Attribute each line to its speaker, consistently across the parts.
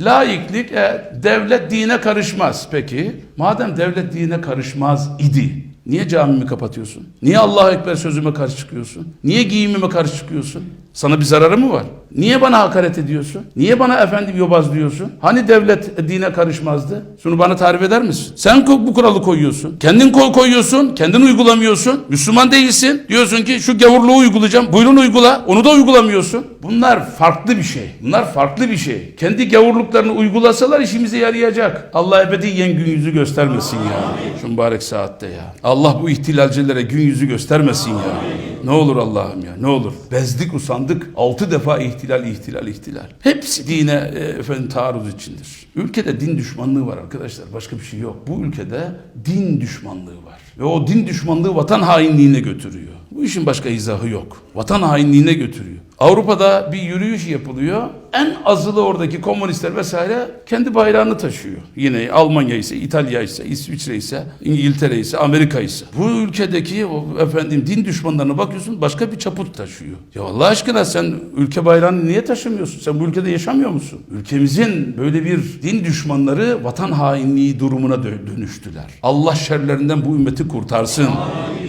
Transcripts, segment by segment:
Speaker 1: Laiklik, e, devlet dine karışmaz. Peki, madem devlet dine karışmaz idi, niye camimi kapatıyorsun? Niye Allahu Ekber sözüme karşı çıkıyorsun? Niye giyimime karşı çıkıyorsun? Sana bir zararı mı var? Niye bana hakaret ediyorsun? Niye bana efendim yobaz diyorsun? Hani devlet dine karışmazdı? Şunu bana tarif eder misin? Sen bu kuralı koyuyorsun. Kendin koy koyuyorsun. Kendin uygulamıyorsun. Müslüman değilsin. Diyorsun ki şu gavurluğu uygulayacağım. Buyurun uygula. Onu da uygulamıyorsun. Bunlar farklı bir şey. Bunlar farklı bir şey. Kendi gavurluklarını uygulasalar işimize yarayacak. Allah ebediyen gün yüzü göstermesin ya. Şu mübarek saatte ya. Allah bu ihtilalcilere gün yüzü göstermesin ya. Ne olur Allah'ım ya ne olur. Bezdik usandık. Altı defa ihtilal ihtilal ihtilal. Hepsi dine e, efendim taarruz içindir. Ülkede din düşmanlığı var arkadaşlar. Başka bir şey yok. Bu ülkede din düşmanlığı var. Ve o din düşmanlığı vatan hainliğine götürüyor. Bu işin başka izahı yok. Vatan hainliğine götürüyor. Avrupa'da bir yürüyüş yapılıyor. En azılı oradaki komünistler vesaire kendi bayrağını taşıyor. Yine Almanya ise, İtalya ise, İsviçre ise, İngiltere ise, Amerika ise. Bu ülkedeki o efendim din düşmanlarına bakıyorsun başka bir çaput taşıyor. Ya Allah aşkına sen ülke bayrağını niye taşımıyorsun? Sen bu ülkede yaşamıyor musun? Ülkemizin böyle bir din düşmanları vatan hainliği durumuna dö- dönüştüler. Allah şerlerinden bu ümmeti kurtarsın.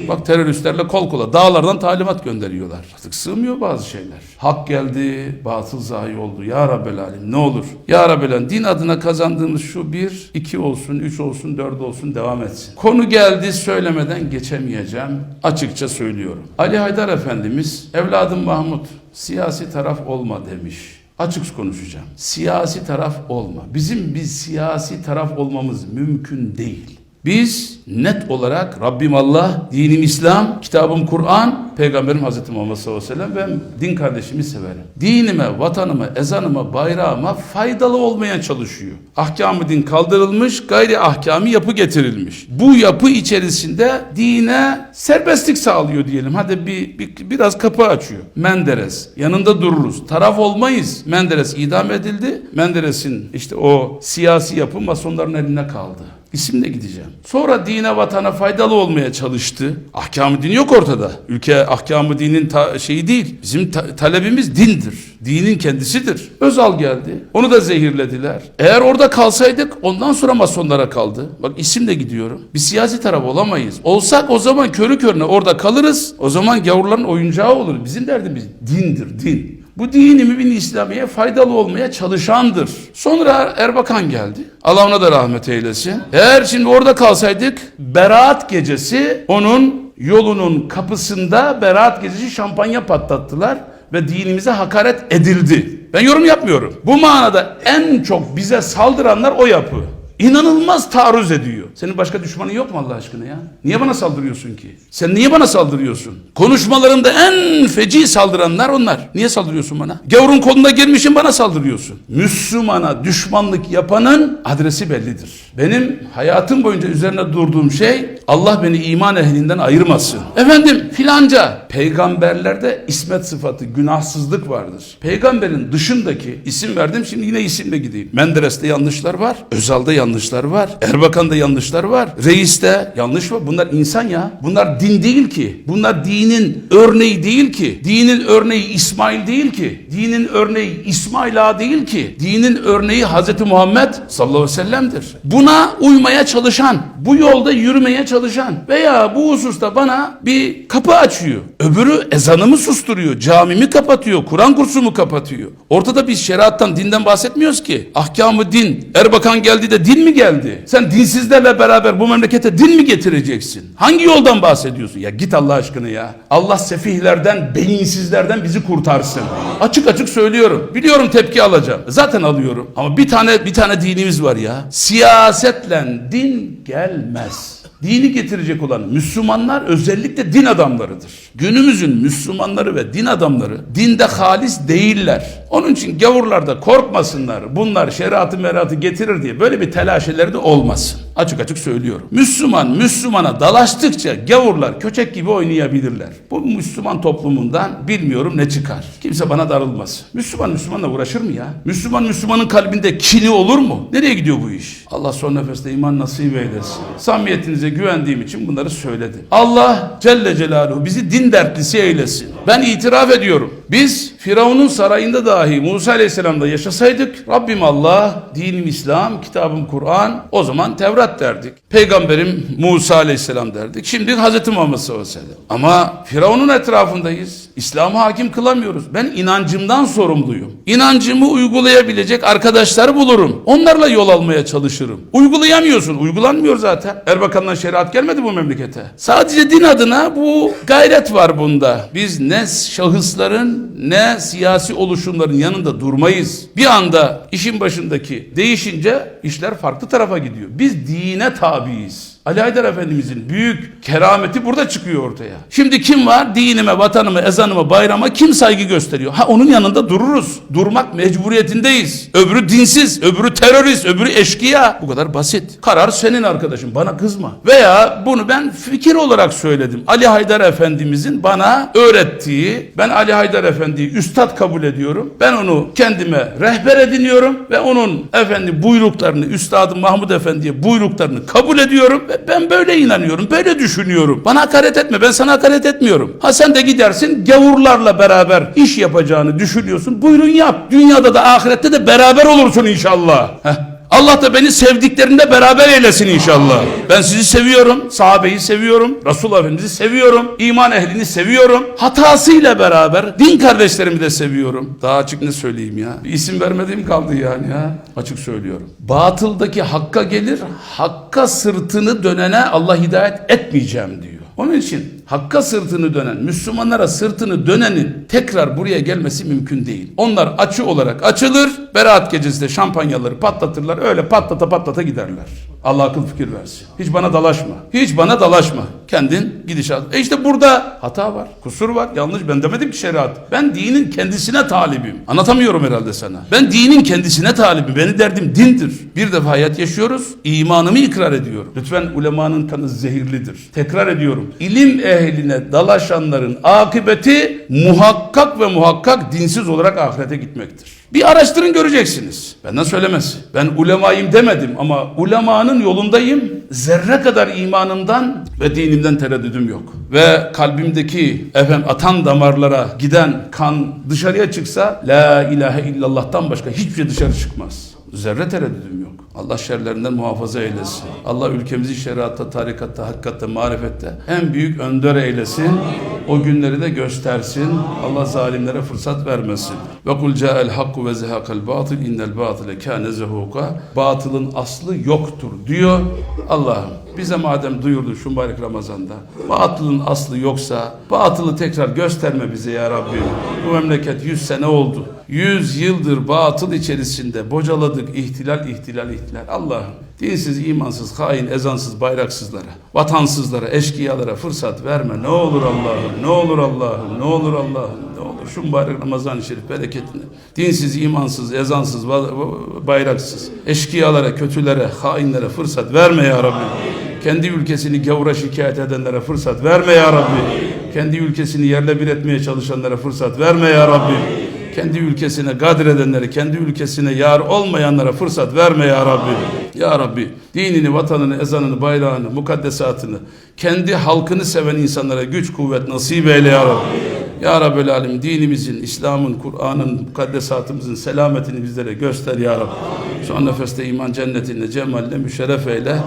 Speaker 1: Bak teröristlerle kol kola dağlardan talimat gönderiyorlar. Artık sığmıyor bazı şeyler. Hak geldi, batıl zayi oldu. Ya Rabbel Alem ne olur. Ya Rabbel Alem din adına kazandığımız şu bir, iki olsun, üç olsun, dört olsun devam etsin. Konu geldi söylemeden geçemeyeceğim. Açıkça söylüyorum. Ali Haydar Efendimiz, evladım Mahmut siyasi taraf olma demiş. Açık konuşacağım. Siyasi taraf olma. Bizim biz siyasi taraf olmamız mümkün değil. Biz net olarak Rabbim Allah, dinim İslam, kitabım Kur'an, Peygamberim Hazreti Muhammed sallallahu aleyhi ve sellem ben din kardeşimi severim. Dinime, vatanıma, ezanıma, bayrağıma faydalı olmaya çalışıyor. Ahkamı din kaldırılmış, gayri ahkami yapı getirilmiş. Bu yapı içerisinde dine serbestlik sağlıyor diyelim. Hadi bir, bir biraz kapı açıyor. Menderes yanında dururuz. Taraf olmayız. Menderes idam edildi. Menderes'in işte o siyasi yapı masonların eline kaldı. İsimle gideceğim. Sonra dine vatana faydalı olmaya çalıştı. Ahkamı din yok ortada. Ülke ahkamı dinin şeyi değil. Bizim ta- talebimiz dindir. Dinin kendisidir. Özal geldi. Onu da zehirlediler. Eğer orada kalsaydık ondan sonra masonlara kaldı. Bak isimle gidiyorum. Bir siyasi taraf olamayız. Olsak o zaman körü körüne orada kalırız. O zaman gavurların oyuncağı olur. Bizim derdimiz dindir, din. Bu dini mübin İslamiye faydalı olmaya çalışandır. Sonra Erbakan geldi. Allah ona da rahmet eylesin. Eğer şimdi orada kalsaydık Berat gecesi onun yolunun kapısında Berat gecesi şampanya patlattılar ve dinimize hakaret edildi. Ben yorum yapmıyorum. Bu manada en çok bize saldıranlar o yapı. İnanılmaz taarruz ediyor. Senin başka düşmanın yok mu Allah aşkına ya? Niye bana saldırıyorsun ki? Sen niye bana saldırıyorsun? Konuşmalarında en feci saldıranlar onlar. Niye saldırıyorsun bana? Gavurun koluna girmişsin bana saldırıyorsun. Müslümana düşmanlık yapanın adresi bellidir. Benim hayatım boyunca üzerine durduğum şey Allah beni iman ehlinden ayırmasın. Efendim filanca peygamberlerde ismet sıfatı, günahsızlık vardır. Peygamberin dışındaki isim verdim şimdi yine isimle gideyim. Menderes'te yanlışlar var. Özal'da yanlışlar var. Erbakan'da yanlışlar var. Reis'te yanlış var. Bunlar insan ya. Bunlar din değil ki. Bunlar dinin örneği değil ki. Dinin örneği İsmail değil ki. Dinin örneği İsmail Ağa değil ki. Dinin örneği Hazreti Muhammed sallallahu aleyhi ve sellem'dir. Buna uymaya çalışan, bu yolda yürümeye çalışan veya bu hususta bana bir kapı açıyor. Öbürü ezanımı susturuyor, camimi kapatıyor, Kur'an kursumu kapatıyor. Ortada biz şeriattan, dinden bahsetmiyoruz ki. Ahkamı din. Erbakan geldi de din mi geldi? Sen dinsizlerle beraber bu memlekete din mi getireceksin? Hangi yoldan bahsediyorsun? Ya git Allah aşkına ya. Allah sefihlerden, beyinsizlerden bizi kurtarsın. Açık açık söylüyorum. Biliyorum tepki alacağım. Zaten alıyorum. Ama bir tane bir tane dinimiz var ya. Siyasetle din gelmez. Dini getirecek olan Müslümanlar özellikle din adamlarıdır. Günümüzün Müslümanları ve din adamları dinde halis değiller. Onun için gavurlar da korkmasınlar. Bunlar şeriatı meratı getirir diye böyle bir telaşeleri de olmasın. Açık açık söylüyorum. Müslüman Müslümana dalaştıkça gavurlar köçek gibi oynayabilirler. Bu Müslüman toplumundan bilmiyorum ne çıkar. Kimse bana darılmasın. Müslüman Müslümanla uğraşır mı ya? Müslüman Müslümanın kalbinde kini olur mu? Nereye gidiyor bu iş? Allah son nefeste iman nasip eylesin. Samimiyetinize güvendiğim için bunları söyledim. Allah Celle Celaluhu bizi din dertlisi eylesin. Ben itiraf ediyorum. Biz Firavun'un sarayında dahi Musa Aleyhisselam'da yaşasaydık Rabbim Allah, dinim İslam, kitabım Kur'an o zaman Tevrat derdik. Peygamberim Musa Aleyhisselam derdik. Şimdi Hz. Muhammed sallallahu aleyhi ve. Ama Firavun'un etrafındayız. İslam'ı hakim kılamıyoruz. Ben inancımdan sorumluyum. İnancımı uygulayabilecek arkadaşları bulurum. Onlarla yol almaya çalışırım. Uygulayamıyorsun. Uygulanmıyor zaten. Erbakan'dan şeriat gelmedi bu memlekete. Sadece din adına bu gayret var bunda. Biz ne şahısların ne siyasi oluşumların yanında durmayız. Bir anda işin başındaki değişince işler farklı tarafa gidiyor. Biz dine tabiiz. Ali Haydar Efendimizin büyük kerameti burada çıkıyor ortaya. Şimdi kim var? Dinime, vatanıma, ezanıma, bayrama kim saygı gösteriyor? Ha onun yanında dururuz. Durmak mecburiyetindeyiz. Öbürü dinsiz, öbürü terörist, öbürü eşkıya. Bu kadar basit. Karar senin arkadaşım. Bana kızma. Veya bunu ben fikir olarak söyledim. Ali Haydar Efendimizin bana öğrettiği, ben Ali Haydar Efendi'yi üstad kabul ediyorum. Ben onu kendime rehber ediniyorum ve onun efendi buyruklarını, üstadım Mahmud Efendi'ye buyruklarını kabul ediyorum ve ben böyle inanıyorum, böyle düşünüyorum. Bana hakaret etme, ben sana hakaret etmiyorum. Ha sen de gidersin gavurlarla beraber iş yapacağını düşünüyorsun. Buyurun yap. Dünyada da ahirette de beraber olursun inşallah. Heh. Allah da beni sevdiklerinde beraber eylesin inşallah. Ben sizi seviyorum, sahabeyi seviyorum, Resul Efendimiz'i seviyorum, iman ehlini seviyorum. Hatasıyla beraber din kardeşlerimi de seviyorum. Daha açık ne söyleyeyim ya? Bir isim vermediğim kaldı yani ya. Açık söylüyorum. Batıldaki hakka gelir, hakka sırtını dönene Allah hidayet etmeyeceğim diyor. Onun için hakka sırtını dönen, Müslümanlara sırtını dönenin tekrar buraya gelmesi mümkün değil. Onlar açı olarak açılır, Berat gecesi de şampanyaları patlatırlar, öyle patlata patlata giderler. Allah akıl fikir versin. Hiç bana dalaşma. Hiç bana dalaşma. Kendin gidişat. E işte burada hata var, kusur var, yanlış. Ben demedim ki şeriat. Ben dinin kendisine talibim. Anlatamıyorum herhalde sana. Ben dinin kendisine talibim. Benim derdim dindir. Bir defa hayat yaşıyoruz. imanımı ikrar ediyorum. Lütfen ulemanın kanı zehirlidir. Tekrar ediyorum. İlim ehline dalaşanların akıbeti muhakkak ve muhakkak dinsiz olarak ahirete gitmektir. Bir araştırın göreceksiniz. Benden söylemez. Ben ulemayım demedim ama ulemanın yolundayım. Zerre kadar imanımdan ve dinimden tereddüdüm yok. Ve kalbimdeki efendim atan damarlara giden kan dışarıya çıksa la ilahe illallah'tan başka hiçbir şey dışarı çıkmaz. Zerre tereddüdüm yok. Allah şerlerinden muhafaza eylesin. Allah ülkemizi şeriatta, tarikatta, hakikatte, marifette en büyük önder eylesin. O günleri de göstersin. Allah zalimlere fırsat vermesin. Ve kul ca'el hakku ve zehakal batıl innel batile kâne zehuka. Batılın aslı yoktur diyor. Allah'ım bize madem duyurdu şu mübarek Ramazan'da batılın aslı yoksa batılı tekrar gösterme bize ya Rabbim. Bu memleket 100 sene oldu. 100 yıldır batıl içerisinde bocaladık ihtilal ihtilal ihtilal. Allah'ım dinsiz, imansız, hain, ezansız, bayraksızlara, vatansızlara, eşkıyalara fırsat verme. Ne olur Allah'ım, ne olur Allah'ım, ne olur Allah'ım, ne olur. Şu mübarek Ramazan-ı Şerif bereketine. Dinsiz, imansız, ezansız, ba- bayraksız, eşkıyalara, kötülere, hainlere fırsat verme ya Rabbi. Kendi ülkesini gavura şikayet edenlere fırsat verme ya Rabbi. Kendi ülkesini yerle bir etmeye çalışanlara fırsat verme ya Rabbi. Kendi ülkesine gadir edenlere, kendi ülkesine yar olmayanlara fırsat verme ya Rabbi. Ya Rabbi dinini, vatanını, ezanını, bayrağını, mukaddesatını, kendi halkını seven insanlara güç, kuvvet nasip eyle ya Rabbi. Ya Rabbel Alem dinimizin, İslam'ın, Kur'an'ın, mukaddesatımızın selametini bizlere göster ya Rabbi. Son nefeste iman cennetinde, cemalle müşerref eyle.